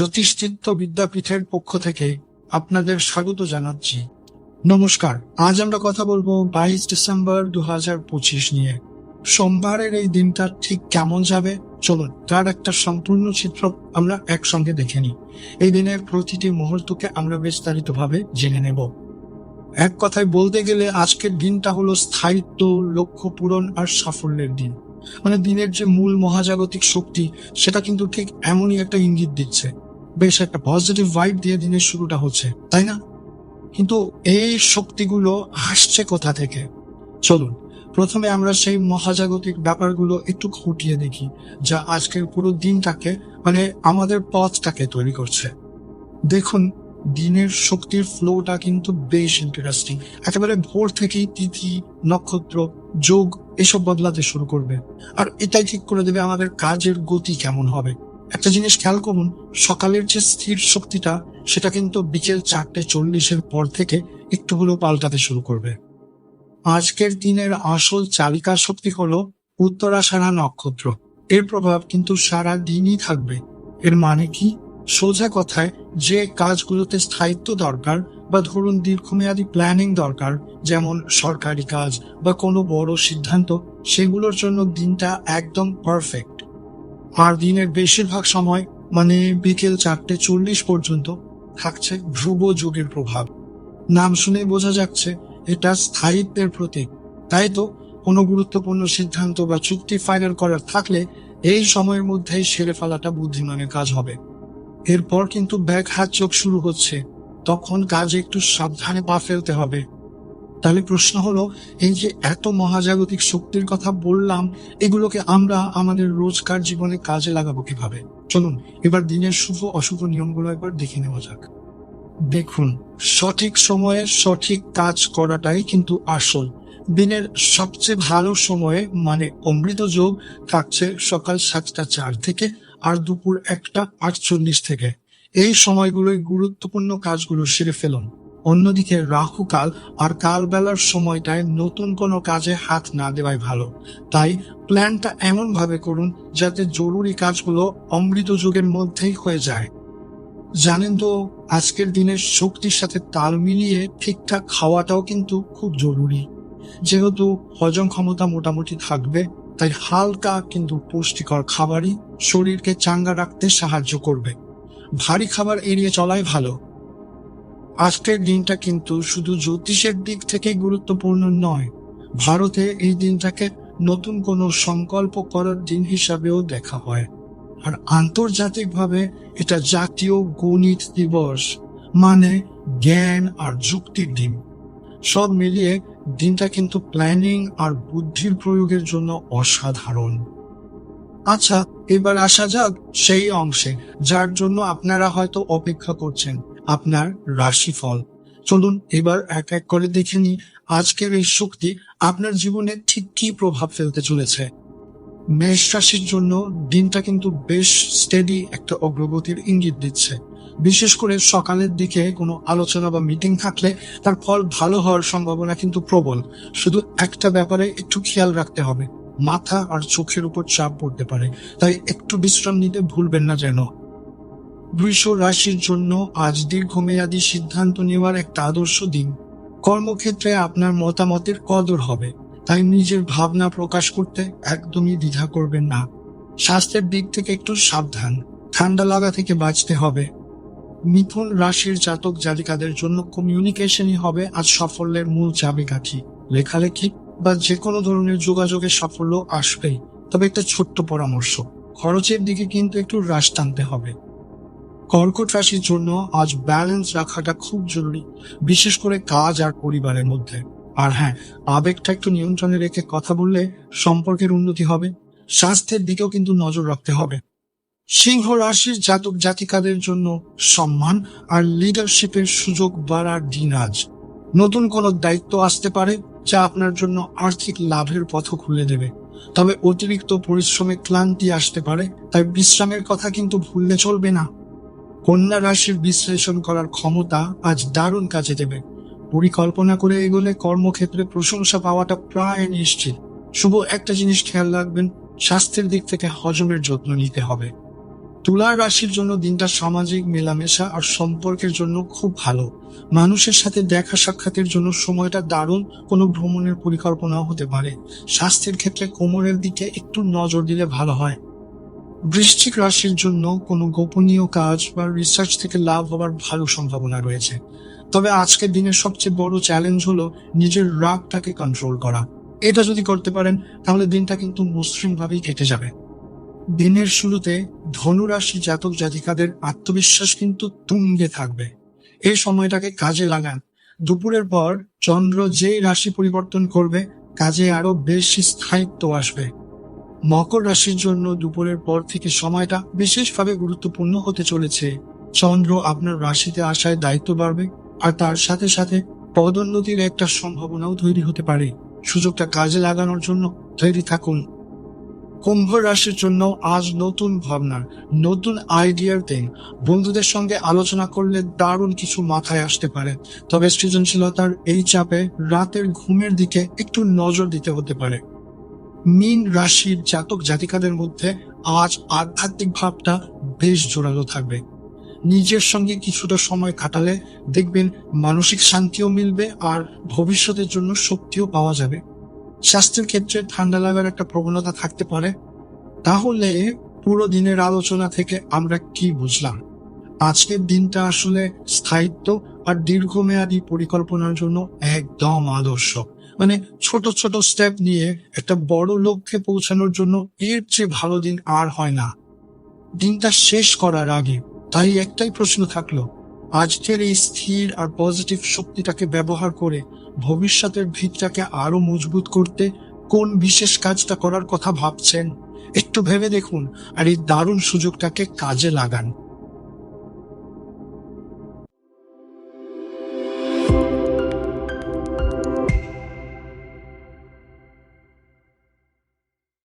জ্যোতিষচিত্ত বিদ্যাপীঠের পক্ষ থেকে আপনাদের স্বাগত জানাচ্ছি। নমস্কার, আজ আমরা কথা বলব বাইশ ডিসেম্বর দু হাজার পঁচিশ নিয়ে। সোমবারের এই দিনটা ঠিক কেমন যাবে? চলুন, তার একটা সম্পূর্ণ চিত্র আমরা একসঙ্গে দেখে নিই। এই দিনের প্রতিটি মুহূর্তকে আমরা বিস্তারিতভাবে জেনে নেব। এক কথায় বলতে গেলে আজকের দিনটা হলো স্থায়িত্ব, লক্ষ্য পূরণ আর সাফল্যের দিন। মানে দিনের যে মূল মহাজাগতিক শক্তি, সেটা কিন্তু ঠিক এমনই একটা ইঙ্গিত দিচ্ছে। বেশ একটা পজিটিভ ভাইব দিয়ে দিনের শুরুটা হচ্ছে, তাই না? কিন্তু এই শক্তিগুলো আসছে কোথা থেকে? চলুন, প্রথমে আমরা সেই মহাজাগতিক ব্যাপারগুলো একটু খুঁটিয়ে দেখি, যা আজকের পুরো দিনটাকে মানে আমাদের পথটাকে তৈরি করছে। দেখুন, দিনের শক্তির ফ্লোটা কিন্তু বেশ ইন্টারেস্টিং একেবারে ভোর থেকেই তিথি, নক্ষত্র, যোগ, এসব বদলাতে শুরু করবে। আর এটাই ঠিক করে দেবে আমাদের কাজের গতি কেমন হবে। একটা জিনিস খেয়াল করুন, সকালের যে স্থির শক্তিটা, সেটা কিন্তু বিকেল চারটে চল্লিশের পর থেকে একটু হলেও পাল্টাতে শুরু করবে। আজকের দিনের আসল চালিকা শক্তি হলো উত্তরাষাঢ়া নক্ষত্র। এর প্রভাব কিন্তু সারা দিনই থাকবে। এর মানে কি? সোজা কথায়, যে কাজগুলোতে স্থায়িত্ব দরকার বা ধরুন দীর্ঘমেয়াদী প্ল্যানিং দরকার, যেমন সরকারি কাজ বা কোনো বড় সিদ্ধান্ত, সেগুলোর জন্য দিনটা একদম পারফেক্ট আর দিনের বেশিরভাগ সময় মানে বিকেল চারটে চল্লিশ পর্যন্ত থাকছে ধ্রুব যুগের প্রভাব। নাম শুনে বোঝা যাচ্ছে এটা স্থায়িত্বের প্রতীক। তাই তো কোনো গুরুত্বপূর্ণ সিদ্ধান্ত বা চুক্তি ফাইনাল করার থাকলে এই সময়ের মধ্যেই সেরে ফেলাটা বুদ্ধিমানের কাজ হবে। এরপর কিন্তু ব্যাগ হাত চোখ শুরু হচ্ছে। তখন কাজে একটু সাবধানে পা ফেলতে হবে। তাহলে প্রশ্ন হলো, এই যে এত মহাজাগতিক শক্তির কথা বললাম, এগুলোকে আমরা আমাদের রোজকার জীবনে কাজে লাগাবো কীভাবে? চলুন, এবার দিনের শুভ অশুভ নিয়মগুলো একবার দেখে নেওয়া যাক। দেখুন, সঠিক সময়ে সঠিক কাজ করাটাই কিন্তু আসল। দিনের সবচেয়ে ভালো সময়ে মানে অমৃত যোগ, থাকছে সকাল সাতটা চার থেকে আর দুপুর একটা আটচল্লিশ থেকে। এই সময়গুলোই গুরুত্বপূর্ণ কাজগুলো সেরে ফেলুন। অন্যদিকে রাহু কাল আর কাল বেলার সময়টায় নতুন কোনো কাজে হাত না দেওয়াই ভালো। তাই প্ল্যানটা এমনভাবে করুন যাতে জরুরি কাজগুলো অমৃত যুগের মধ্যেই হয়ে যায়। জানেন তো, আজকের দিনের শক্তির সাথে তাল মিলিয়ে ঠিকঠাক খাওয়াটাও কিন্তু খুব জরুরি। যেহেতু হজম ক্ষমতা মোটামুটি থাকবে, তাই হালকা কিন্তু পুষ্টিকর খাবারই শরীরকে চাঙ্গা রাখতে সাহায্য করবে। ভারী খাবার এড়িয়ে চলাই ভালো। আজকের দিনটা কিন্তু শুধু জ্যোতিষের দিক থেকে গুরুত্বপূর্ণ নয়। ভারতে এই দিনটাকে নতুন কোনো সংকল্প করার দিন হিসাবেও দেখা হয়। আর আন্তর্জাতিকভাবে এটা জাতীয় গণিত দিবস মানে জ্ঞান আর যুক্তির দিন। সব মিলিয়ে দিনটা কিন্তু প্ল্যানিং আর বুদ্ধির প্রয়োগের জন্য অসাধারণ। আচ্ছা এবার আসা যাক সেই অংশে, যার জন্য আপনারা হয়তো অপেক্ষা করছেন। আপনার রাশিফল। চলুন এবার এক এক করে দেখে নিই আজকের এই শক্তি আপনার জীবনে ঠিক কি প্রভাব ফেলতে চলেছে। মেষ রাশির জন্য দিনটা কিন্তু বেশ স্টেডি একটা অগ্রগতির ইঙ্গিত দিচ্ছে। বিশেষ করে সকালের দিকে কোনো আলোচনা বা মিটিং থাকলে তার ফল ভালো হওয়ার সম্ভাবনা কিন্তু প্রবল। শুধু একটা ব্যাপারে একটু খেয়াল রাখতে হবে। মাথা আর চোখের উপর চাপ পড়তে পারে। তাই একটু বিশ্রাম নিতে ভুলবেন না যেন। বৃষ রাশির জন্য আজ দীর্ঘমেয়াদী সিদ্ধান্ত নেওয়ার একটা আদর্শ দিন। কর্মক্ষেত্রে আপনার মতামতের কদর হবে, তাই নিজের ভাবনা প্রকাশ করতে একদমই দ্বিধা করবেন না। স্বাস্থ্যের দিক থেকে একটু সাবধান, ঠান্ডা লাগা থেকে বাঁচতে হবে। মিথুন রাশির জাতক জাতিকাদের জন্য কমিউনিকেশনই হবে আজ সাফল্যের মূল চাবিকাঠি। লেখালেখি বা যে কোনো ধরনের যোগাযোগের সাফল্য আসবেই, তবে একটা ছোট্ট পরামর্শ, খরচের দিকে কিন্তু একটু হ্রাস টানতে হবে। কর্কট রাশির জন্য আজ ব্যালেন্স রাখাটা খুব জরুরি, বিশেষ করে কাজ আর পরিবারের মধ্যে। আর হ্যাঁ আবেগটা একটু নিয়ন্ত্রণে রেখে কথা বললে সম্পর্কের উন্নতি হবে, স্বাস্থ্যের দিকেও কিন্তু নজর রাখতে হবে। সিংহ রাশির জাতক জাতিকাদের জন্য সম্মান আর লিডারশিপের সুযোগ বাড়ার দিন আজ। নতুন কোনো দায়িত্ব আসতে পারে, যা আপনার জন্য আর্থিক লাভের পথ খুলে দেবে। তবে অতিরিক্ত পরিশ্রমে ক্লান্তি আসতে পারে, তাই বিশ্রামের কথা কিন্তু ভুললে চলবে না। কন্যা রাশির বিশ্লেষণ করার ক্ষমতা আজ দারুণ কাজে দেবে। পরিকল্পনা করে এগোলে কর্মক্ষেত্রে প্রশংসা পাওয়াটা প্রায় নিশ্চিত। শুভ একটা জিনিস খেয়াল রাখবেন, স্বাস্থ্যের দিক থেকে হজমের যত্ন নিতে হবে। তুলা রাশির জন্য দিনটা সামাজিক, মেলামেশা আর সম্পর্কের জন্য খুব ভালো। মানুষের সাথে দেখা সাক্ষাতের জন্য সময়টা দারুণ, কোনো ভ্রমণের পরিকল্পনা হতে পারে। স্বাস্থ্যের ক্ষেত্রে কোমরের দিকে একটু নজর দিলে ভালো হয়। বৃশ্চিক রাশির জন্য কোনো গোপনীয় কাজ বা রিসার্চ থেকে লাভ হবার ভালো সম্ভাবনা রয়েছে। তবে আজকের দিনের সবচেয়ে বড় চ্যালেঞ্জ হলো নিজের রাগটাকে কন্ট্রোল করা। এটা যদি করতে পারেন, তাহলে দিনটা কিন্তু মসৃণভাবেই কেটে যাবে। দিনের শুরুতে ধনুরাশি জাতক জাতিকাদের আত্মবিশ্বাস কিন্তু তুঙ্গে থাকবে। এই সময়টাকে কাজে লাগান। দুপুরের পর চন্দ্র যেই রাশি পরিবর্তন করবে, কাজে আরও বেশি স্থায়িত্ব আসবে। মকর রাশির জন্য দুপুরের পর থেকে সময়টা বিশেষভাবে গুরুত্বপূর্ণ হতে চলেছে। চন্দ্র আপনার রাশিতে আসায় দায়িত্ব বাড়বে আর তার সাথে সাথে পদোন্নতির একটা সম্ভাবনাও তৈরি হতে পারে। সুযোগটা কাজে লাগানোর জন্য তৈরি থাকুন। কুম্ভ রাশির জন্য আজ নতুন ভাবনার নতুন আইডিয়ার দিন। বন্ধুদের সঙ্গে আলোচনা করলে দারুণ কিছু মাথায় আসতে পারে। তবে সৃজনশীলতার এই চাপে রাতের ঘুমের দিকে একটু নজর দিতে হতে পারে। মীন রাশির জাতক জাতিকাদের মধ্যে আজ আধ্যাত্মিক ভাবটা বেশ জোরালো থাকবে। নিজের সঙ্গে কিছুটা সময় কাটালে দেখবেন মানসিক শান্তিও মিলবে আর ভবিষ্যতের জন্য শক্তিও পাওয়া যাবে। স্বাস্থ্যের ক্ষেত্রে ঠান্ডা লাগার একটা প্রবণতা থাকতে পারে। তাহলে পুরো দিনের আলোচনা থেকে আমরা কি বুঝলাম? আজকের দিনটা আসলে স্থায়িত্ব আর দীর্ঘমেয়াদী পরিকল্পনার জন্য একদম আদর্শ। মানে ছোট ছোট স্টেপ নিয়ে একটা বড় লক্ষ্যে পৌঁছানোর জন্য এর চেয়ে ভালো দিন আর হয় না। দিনটা শেষ করার আগে তাই একটাই প্রশ্ন থাকল, আজকের এই স্থির আর পজিটিভ শক্তিটাকে ব্যবহার করে ভবিষ্যতের ভিতটাকে আরও মজবুত করতে কোন বিশেষ কাজটা করার কথা ভাবছেন, একটু ভেবে দেখুন আর এই দারুণ সুযোগটাকে কাজে লাগান।